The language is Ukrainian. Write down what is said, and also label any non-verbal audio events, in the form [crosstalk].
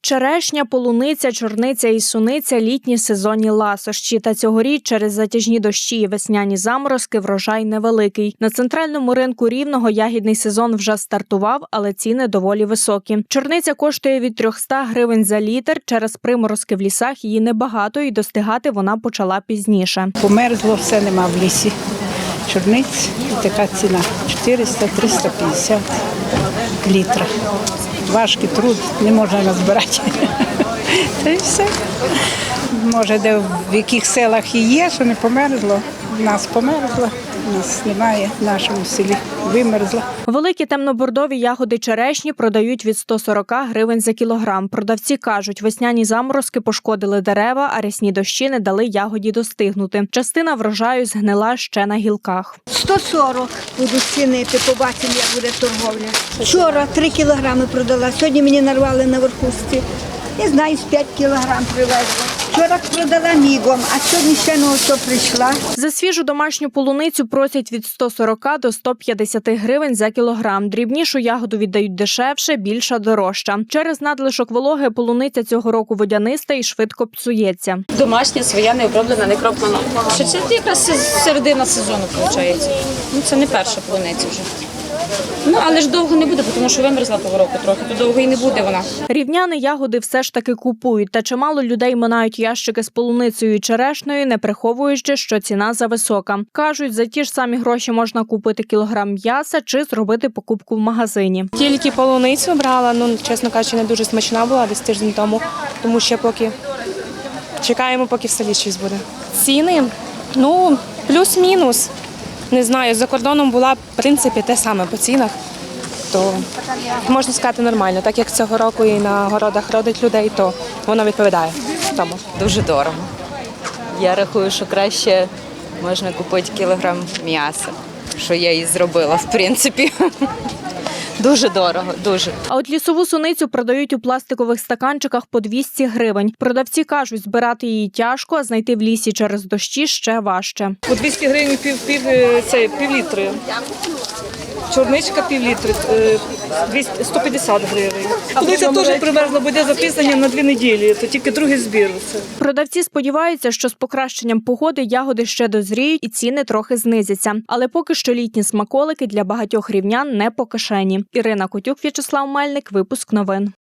Черешня, полуниця, чорниця і суниця літні сезонні ласощі. Та цьогоріч через затяжні дощі і весняні заморозки врожай невеликий. На центральному ринку рівного ягідний сезон вже стартував, але ціни доволі високі. Чорниця коштує від 300 гривень за літр. Через приморозки в лісах її небагато і достигати вона почала пізніше. Померзло, все нема в лісі. Чорниць і така ціна 400-350 літра. Важкий труд, не можна розбирати. [laughs] Та й все. Може, де в яких селах і є, що не померзло. У нас померзло, нас немає в нашому селі. Вимерзло. Великі темнобордові ягоди черешні продають від 140 гривень за кілограм. Продавці кажуть, весняні заморозки пошкодили дерева, а рясні дощі не дали ягоді достигнути. Частина врожаю згнила ще на гілках. 140 буду цінити, побачимо, як буде торговля. Вчора 3 кілограми продала, сьогодні мені нарвали на верхушці. Не знаю, з 5 кілограм привезла. Вчора продала мігом, а сьогодні ще на ото прийшла. За свіжу домашню полуницю просять від 140 до 150 гривень за кілограм. Дрібнішу ягоду віддають дешевше, більша дорожча. Через надлишок вологи полуниця цього року водяниста і швидко псується. Домашня, своя, не оброблена, не кроплена. Що це якраз середина сезону виходить. Ну, це не перша полуниця вже. Ну, але ж довго не буде, тому що вимерзла того року трохи, то довго і не буде вона. Рівняни ягоди все ж таки купують, та чимало людей минають ящики з полуницею і черешнею, не приховуючи, що ціна зависока. Кажуть, за ті ж самі гроші можна купити кілограм м'яса чи зробити покупку в магазині. Тільки полуницю брала, ну чесно кажучи, не дуже смачна була десь тиждень тому, тому ще поки чекаємо, поки в селі щось буде. Ціни, ну, плюс-мінус. Не знаю, за кордоном була в принципі те саме по цінах, то можна сказати нормально. Так як цього року і на городах родить людей, то воно відповідає тому. дуже дорого. Я рахую, що краще можна купити кілограм м'яса, що я і зробила, в принципі. Дуже дорого, дуже. А от лісову суницю продають у пластикових стаканчиках по 200 гривень. Продавці кажуть, збирати її тяжко, а знайти в лісі через дощі ще важче. По 200 гривень пів, пів, е, це, пів літри. Чорничка пів літри, е, 200, 150 гривень. Коли це теж примерзло, буде записання на дві неділі, то тільки другий збір. Продавці сподіваються, що з покращенням погоди ягоди ще дозріють і ціни трохи знизяться. Але поки що літні смаколики для багатьох рівнян не по кишені. Ірина Котюк, В'ячеслав Мельник, випуск новин.